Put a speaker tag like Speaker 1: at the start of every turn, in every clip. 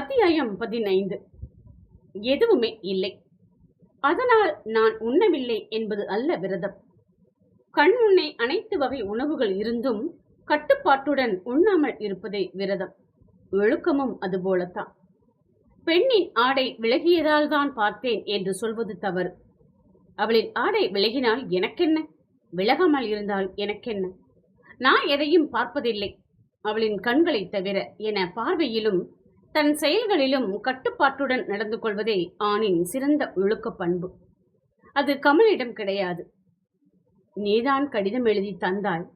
Speaker 1: அத்தியாயம் பதினைந்து. எதுவுமே இல்லை. அதனால் நான் உண்ணவில்லை என்பது அல்ல விரதம். கண் முன்னே அனைத்து வகை உணவுகள் இருந்தும் கட்டுப்பாட்டுடன் உண்ணாமல் இருப்பதே விரதம். ஒழுக்கமும் அதுபோலத்தான். பெண்ணின் ஆடை விலகியதால் தான் பார்த்தேன் என்று சொல்வது தவறு. அவளின் ஆடை விலகினால் எனக்கென்ன? விலகாமல் இருந்தால் எனக்கென்ன? நான் எதையும் பார்ப்பதில்லை. அவளின் கண்களைத் தவிர என பார்வையிலும் தன் செயல்களிலும் கட்டுப்பாட்டுடன் நடந்து கொள்வதே ஆணின் சிறந்த ஒழுக்க பண்பு. அது கமலிடம் கிடையாது. நீதான் கடிதம் எழுதி தந்தாய்.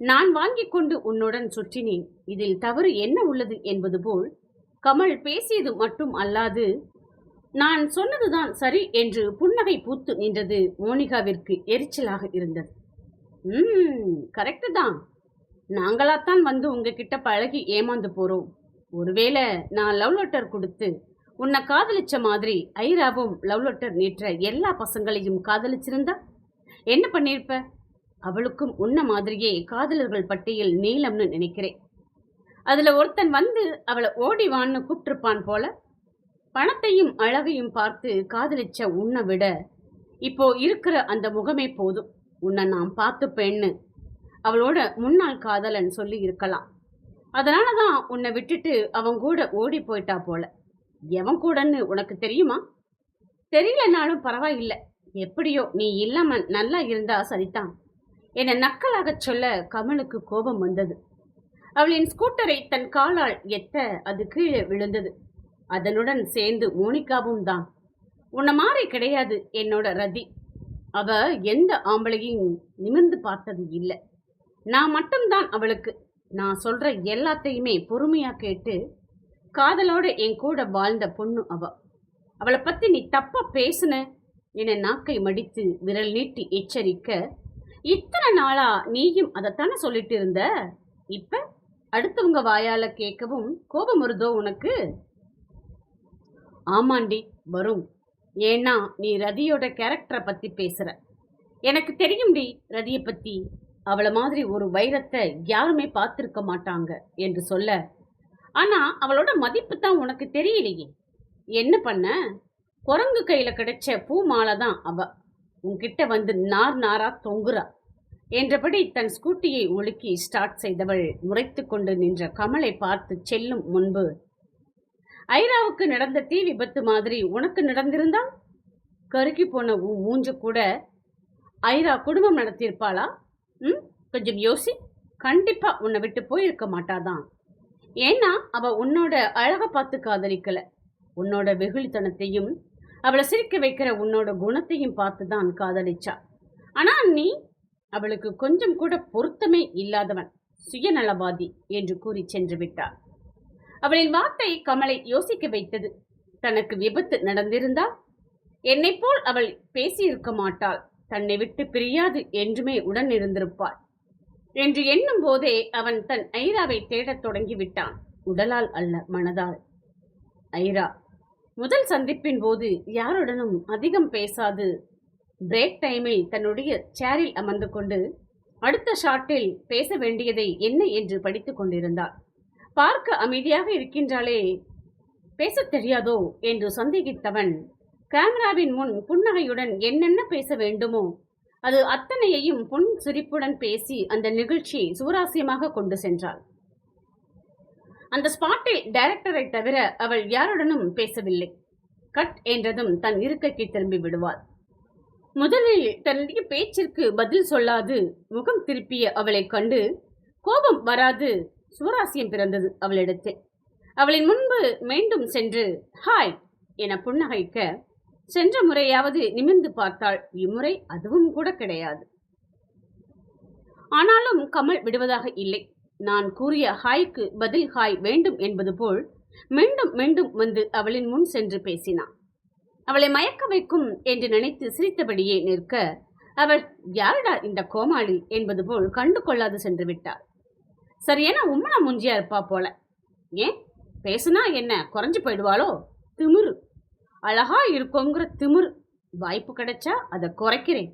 Speaker 1: நான் வாங்கிக் கொண்டு உன்னுடன் சுற்றினேன். இதில் தவறு என்ன உள்ளது என்பது போல் கமல் பேசியது மட்டும் அல்லாது நான் சொன்னதுதான் சரி என்று புன்னகை பூத்து நின்றது மோனிகாவிற்கு எரிச்சலாக இருந்தது. ம் கரெக்டு தான். நாங்களாத்தான் வந்து உங்ககிட்ட பழகி ஏமாந்து போறோம். ஒருவேளை நான் லவ் லெட்டர் கொடுத்து உன்னை காதலிச்ச மாதிரி ஐராவும் லவ் லெட்டர் நேற்ற எல்லா பசங்களையும் காதலிச்சிருந்தா? என்ன பண்ணியிருப்ப அவளுக்கும் உன்ன மாதிரியே காதலர்கள் பட்டியல் நீளம்னு நினைக்கிறேன். அதுல ஒருத்தன் வந்து அவளை ஓடி வான்னு கூப்பிட்டிருப்பான் போல. பணத்தையும் அழகையும் பார்த்து காதலிச்ச உன்னை விட இப்போ இருக்கிற அந்த முகமே போதும். உன்னை நான் பார்த்துப்பேன்னு அவளோட முன்னாள் காதலன் சொல்லி இருக்கலாம். அதனால தான் உன்னை விட்டுட்டு அவன் கூட ஓடி போயிட்டா போல. எவன் கூடன்னு உனக்கு தெரியுமா? தெரியலனாலும் பரவாயில்லை. எப்படியோ நீ இல்லாம நல்லா இருந்தா சரிதான். என்னை நக்கலாகச் சொல்ல கமலுக்கு கோபம் வந்தது. அவளின் ஸ்கூட்டரை தன் காலால் எத்த அது கீழே விழுந்தது. அதனுடன் சேர்ந்து மோனிகாவும் தான். உன்னை மாறி கிடையாது என்னோட ரதி. அவ எந்த ஆம்பளையும் நிமிர்ந்து பார்த்தது இல்லை. நான் மட்டும்தான் அவளுக்கு நான் சொல்ற எல்லாத்தையுமே பொறுமையா கேட்டு காதலோடு என் கூட வாழ்ந்த பொண்ணு அவ. அவளை பத்தி நீ தப்பா பேசுன. என நாக்கை மடித்து விரல் நீட்டி எச்சரிக்க இத்தனை நாளா நீயும் அதைத்தானே சொல்லிட்டு இருந்த? இப்ப அடுத்தவங்க வாயால கேட்கவும் கோபம் வருதோ உனக்கு? ஆமாண்டி வரும். ஏன்னா நீ ரதியோட கேரக்டரை பத்தி பேசுற. எனக்கு தெரியும்டி ரதியை பத்தி. அவளை மாதிரி ஒரு வைரத்தை யாருமே பார்த்துருக்க மாட்டாங்க என்று சொல்ல ஆனா அவளோட மதிப்பு தான் உனக்கு தெரியலையே. என்ன பண்ண? குரங்கு கையில கிடைச்ச பூ மாலை தான் அவ. உன்கிட்ட வந்து நார் நாரா தொங்குறா என்றபடி தன் ஸ்கூட்டியை ஒழுக்கி ஸ்டார்ட் செய்தவள் முறைத்து கொண்டு நின்ற கமலை பார்த்து செல்லும் முன்பு ஐராவுக்கு நடந்த தீ விபத்து மாதிரி உனக்கு நடந்திருந்தா? கருகி போன உன் மூஞ்ச கூட ஐரா குடும்பம் நடத்தியிருப்பாளா? ம்? கொஞ்சம் யோசி. கண்டிப்பாக உன்னை விட்டு போயிருக்க மாட்டாதான். ஏன்னா அவள் உன்னோட அழகை பார்த்து காதலிக்கலை. உன்னோட வெகுளித்தனத்தையும் அவளை சிரிக்க வைக்கிற உன்னோட குணத்தையும் பார்த்து தான் காதலிச்சா. ஆனால் நீ அவளுக்கு கொஞ்சம் கூட பொருத்தமே இல்லாதவன் சுயநலவாதி என்று கூறி சென்று விட்டார் அவளின் வார்த்தை கமலை யோசிக்க வைத்தது. தனக்கு விபத்து நடந்திருந்தா என்னைப்போல் அவள் பேசியிருக்க மாட்டாள். தன்னை விட்டு பிரியாது என்றுமே உடன் இருந்திருப்பாள் என்று எண்ணும் போதே அவன் தன் ஐராவை தேடத் தொடங்கிவிட்டான் உடலால் அல்ல மனதால். ஐரா முதல் சந்திப்பின் போது யாருடனும் அதிகம் பேசாது. பிரேக் டைமில் தன்னுடைய சேரில் அமர்ந்து கொண்டு அடுத்த ஷாட்டில் பேச வேண்டியதை என்ன என்று படித்துக் கொண்டிருந்தாள். பார்க்க அமைதியாக இருக்கின்றாளே பேசத் தெரியாதோ என்று சந்தேகித்தவன் கேமராவின் முன் புன்னகையுடன் என்னென்ன பேச வேண்டுமோ அது அத்தனையையும் புன் சிரிப்புடன் பேசி அந்த நிகழ்ச்சியை சுவராசியமாக கொண்டு சென்றாள். அந்த ஸ்பாட்டில் டைரக்டரை தவிர அவள் யாருடனும் பேசவில்லை. கட் என்றதும் தன் இருக்கைக்கு திரும்பி விடுவாள். முதலில் தன்னுடைய பேச்சிற்கு பதில் சொல்லாது முகம் திருப்பிய அவளைக் கண்டு கோபம் வராது சுவராசியம் பிறந்தது அவளிடத்தில். அவளின் முன்பு மீண்டும் சென்று ஹாய் என புன்னகைக்க சென்ற முறையாவது நிமிர்ந்து பார்த்தாள் இம்முறை அதுவும் கூட கிடையாது. ஆனாலும் கமல் விடுவதாக இல்லை. நான் கூறிய ஹாய்க்கு பதில் ஹாய் வேண்டும் என்பது போல் மீண்டும் மீண்டும் வந்து அவளின் முன் சென்று பேசினான். அவளை மயக்க வைக்கும் என்று நினைத்து சிரித்தபடியே நிற்க அவள் யாருடா இந்த கோமாளி? என்பது போல் கண்டு கொள்ளாது சென்று விட்டாள் சரியான உம்மனா முஞ்சியா இருப்பா போல? ஏன்? பேசுனா என்ன? குறைஞ்சு போயிடுவாளோ? திமிரு. அழகா இருக்கோங்கிற திமிர். வாய்ப்பு கிடைச்சா அதை குறைக்கிறேன்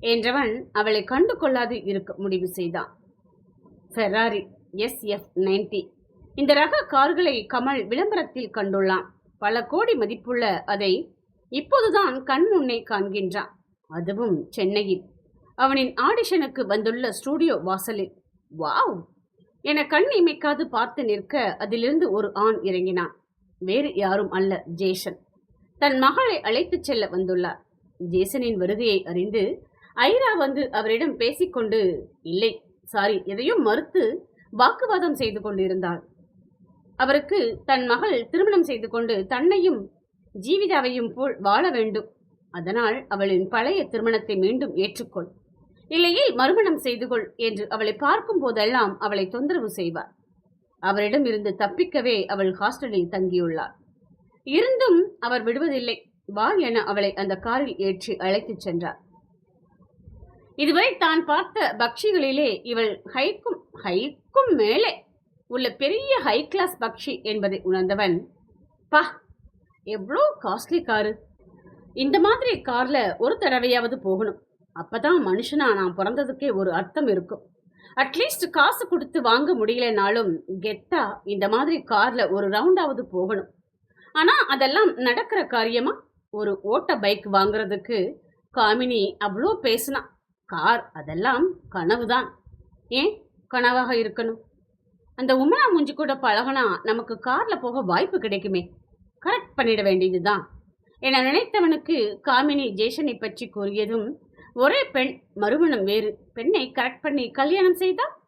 Speaker 1: என்றவன் அவளை கண்டு கொள்ளாது இருக்க முடிவு செய்தான். ஃபெராரி எஸ் எஃப் நைன்டி இந்த ரக கார்களை கமல் விளம்பரத்தில் கண்டுள்ளான். பல கோடி மதிப்புள்ள அதை இப்போதுதான் கண் முன்னே காண்கின்றான். அதுவும் சென்னையில். அவனின் ஆடிஷனுக்கு வந்துள்ள ஸ்டூடியோ வாசலில். வாவ்! என கண் இமைக்காது பார்த்து நிற்க அதிலிருந்து ஒரு ஆண் இறங்கினான். வேறு யாரும் அல்ல ஜேசன். தன் மகளை அழைத்துச் செல்ல வந்துள்ளார். ஜேசனின் வருகையை அறிந்து ஐரா வந்து அவரிடம் பேசிக்கொண்டு இல்லை சாரி எதையும் மறுத்து வாக்குவாதம் செய்து கொண்டிருந்தாள். அவருக்கு தன் மகள் திருமணம் செய்து கொண்டு தன்னையும் ஜீவிதாவையும் போல் வாழ வேண்டும். அதனால் அவளின் பழைய திருமணத்தை மீண்டும் ஏற்றுக்கொள். இல்லையே மறுமணம் செய்து கொள் என்று அவளை பார்க்கும் போதெல்லாம் அவளை தொந்தரவு செய்வார். அவரிடம் இருந்து தப்பிக்கவே அவள் ஹாஸ்டலில் தங்கியுள்ளார். இருந்தும் அவர் விடுவதில்லை. வா என அவளை அந்த காரில் ஏற்றி அழைத்துச் சென்றார். இதுவரை தான் பார்த்த பக்ஷிகளிலே இவள் ஹைக்கும் ஹைக்கும் மேலே உள்ள பெரிய ஹை கிளாஸ் பக்ஷி என்பதை உணர்ந்தவன் பா எவ்வளோ காஸ்ட்லி காரு இந்த மாதிரி கார்ல ஒரு தடவையாவது போகணும். அப்பதான் மனுஷனா நான் பிறந்ததுக்கே ஒரு அர்த்தம் இருக்கும். அட்லீஸ்ட் காசு கொடுத்து வாங்க முடியலனாலும் கெத்தா இந்த மாதிரி கார்ல ஒரு ரவுண்டாவது போகணும். ஆனா அதெல்லாம் நடக்கிற காரியமா? ஒரு ஓட்ட பைக் வாங்குறதுக்கு காமினி அவ்வளோ பேசினா கார் அதெல்லாம் கனவுதான். ஏன்? கனவாக இருக்கணும். அந்த உமனா மூஞ்சி கூட பழகினா நமக்கு கார்ல போக வாய்ப்பு கிடைக்குமே. கரெக்ட் பண்ணிட வேண்டியதுதான். என நினைத்தவனுக்கு காமினி ஜேஷனை பற்றி கூறியதும் ஒரே பெண் மறுமணம் வேறு. பெண்ணை கரெக்ட் பண்ணி கல்யாணம் செய்தா?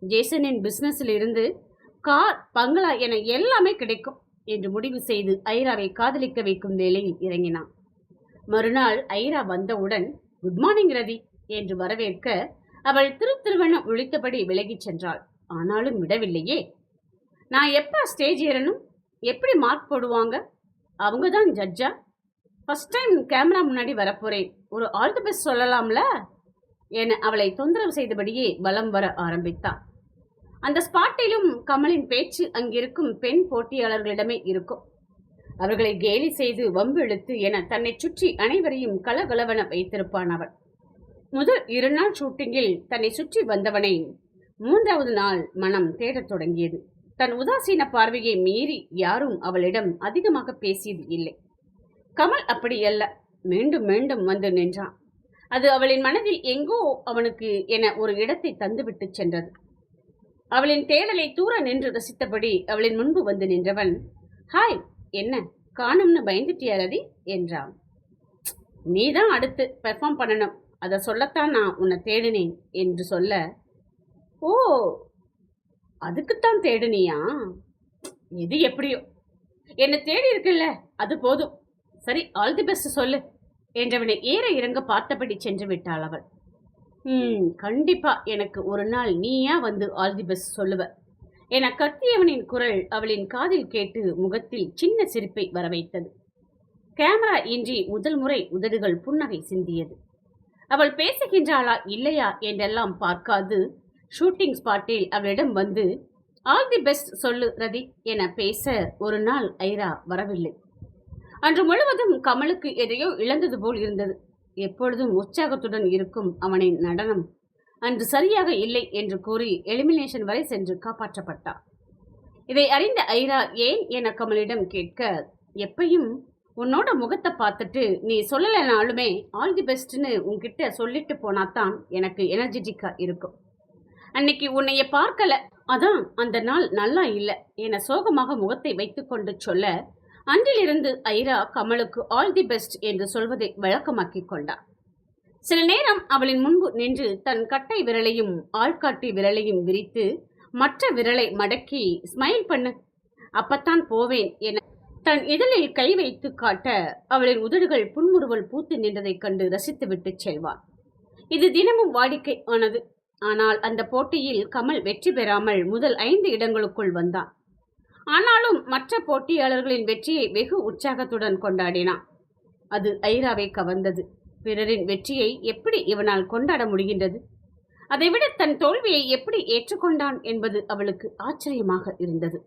Speaker 1: ஜேசனின் பிஸ்னஸில் இருந்து கார் பங்களா என எல்லாமே கிடைக்கும். என்று முடிவு செய்து ஐராவை காதலிக்க வைக்கும் வேலையில் இறங்கினான். மறுநாள் ஐரா வந்தவுடன் குட் மார்னிங் ரதி என்று வரவேற்க அவள் திரு ஒழித்தபடி விலகிச் சென்றாள். ஆனாலும் விடவில்லையே. நான் எப்போ ஸ்டேஜ் ஏறணும்? எப்படி மார்க் போடுவாங்க? அவங்க தான் ஜட்ஜா ஃபஸ்ட் டைம் கேமரா முன்னாடி வரப்போறேன். ஒரு ஆல் தி பெஸ்ட் சொல்லலாம்ல? என அவளை தொந்தரவு செய்தபடியே வலம் வர ஆரம்பித்தான் அந்த ஸ்பாட்டிலும் கமலின் பேச்சு அங்கிருக்கும் பெண் போட்டியாளர்களிடமே இருக்கும். அவர்களை கேலி செய்து வம்பிழுத்து என தன்னை சுற்றி அனைவரையும் கலகலவன வைத்திருப்பான் அவன். முதல் இரு நாள் ஷூட்டிங்கில் தன்னை சுற்றி வந்தவனை மூன்றாவது நாள் மனம் தேடத் தொடங்கியது. தன் உதாசீன பார்வையை மீறி யாரும் அவளிடம் அதிகமாக பேசியது இல்லை. கமல் அப்படி அல்ல மீண்டும் மீண்டும் வந்து நின்றான். அது அவளின் மனதில் எங்கோ அவனுக்கு என ஒரு இடத்தை தந்துவிட்டு சென்றது. அவளின் தேடலை தூர நின்று ரசித்தபடி அவளின் முன்பு வந்து நின்றவன் ஹாய் என்ன? காணும்னு பயந்துட்டியா ரதி? என்றான். நீ தான் அடுத்து பெர்ஃபார்ம் பண்ணணும். அதை சொல்லத்தான் நான் உன்னை தேடினேன் என்று சொல்ல ஓ அதுக்குத்தான் தேடினியா? இது எப்படியோ? என்னை தேடி இருக்குல்ல அது போதும். சரி ஆல் தி பெஸ்ட் சொல்லு என்றவனை ஏற இறங்க பார்த்தபடி சென்று விட்டாள் அவள். ம் கண்டிப்பா. எனக்கு ஒரு நாள் நீயா வந்து ஆல் தி பெஸ்ட் சொல்லுவ. என கத்தியவனின் குரல் அவளின் காதில் கேட்டு முகத்தில் சின்ன சிரிப்பை வரவைத்தது. கேமரா இன்றி முதல் முறை உதடுகள் புன்னகை சிந்தியது. அவள் பேசுகின்றாளா இல்லையா என்றெல்லாம் பார்க்காது. ஷூட்டிங் ஸ்பாட்டில் அவளிடம் வந்து ஆல் தி பெஸ்ட் சொல்லு ரதி என பேச ஒரு நாள் ஐரா வரவில்லை. அன்று முழுவதும் கமலுக்கு எதையோ இழந்தது போல் இருந்தது. எப்பொழுதும் உற்சாகத்துடன் இருக்கும் அவனின் நடனம். அன்று சரியாக இல்லை என்று கூறி எலிமினேஷன் வரை சென்று காப்பாற்றப்பட்டார் இதை அறிந்த ஐரா ஏன் என கமலிடம் கேட்க எப்பையும் உன்னோட முகத்தை பார்த்துட்டு நீ சொல்லலைனாலுமே ஆல் தி பெஸ்ட்னு உன்கிட்ட சொல்லிட்டு போனாதான் எனக்கு எனர்ஜெட்டிக்காக இருக்கும். அன்னைக்கு உன்னைய பார்க்கல. அதான் அந்த நாள் நல்லா இல்லை என சோகமாக முகத்தை வைத்துக்கொண்டு சொல்ல அன்றிலிருந்து ஐரா கமலுக்கு ஆல் தி பெஸ்ட் என்று சொல்வதை வழக்கமாக்கிக் கொண்டார். சில நேரம் அவளின் முன்பு நின்று தன் கட்டை விரலையும் ஆள்காட்டி விரலையும் விரித்து மற்ற விரலை மடக்கி ஸ்மைல் பண்ணு அப்பத்தான் போவேன் என தன் இதழில் கை வைத்து காட்ட அவளின் உதடுகள் புன்முறுவல் பூத்து நின்றதைக் கண்டு ரசித்துவிட்டு செல்வார் இது தினமும் வாடிக்கை ஆனது ஆனால் அந்த போட்டியில் கமல் வெற்றி பெறாமல் முதல் ஐந்து இடங்களுக்குள் வந்தான். ஆனாலும் மற்ற போட்டியாளர்களின் வெற்றியை வெகு உற்சாகத்துடன் கொண்டாடினான். அது ஐராவை கவர்ந்தது. பிறரின் வெற்றியை எப்படி இவனால் கொண்டாட முடிகின்றது? அதைவிட தன் தோல்வியை எப்படி ஏற்றுக்கொண்டான் என்பது அவளுக்கு ஆச்சரியமாக இருந்தது.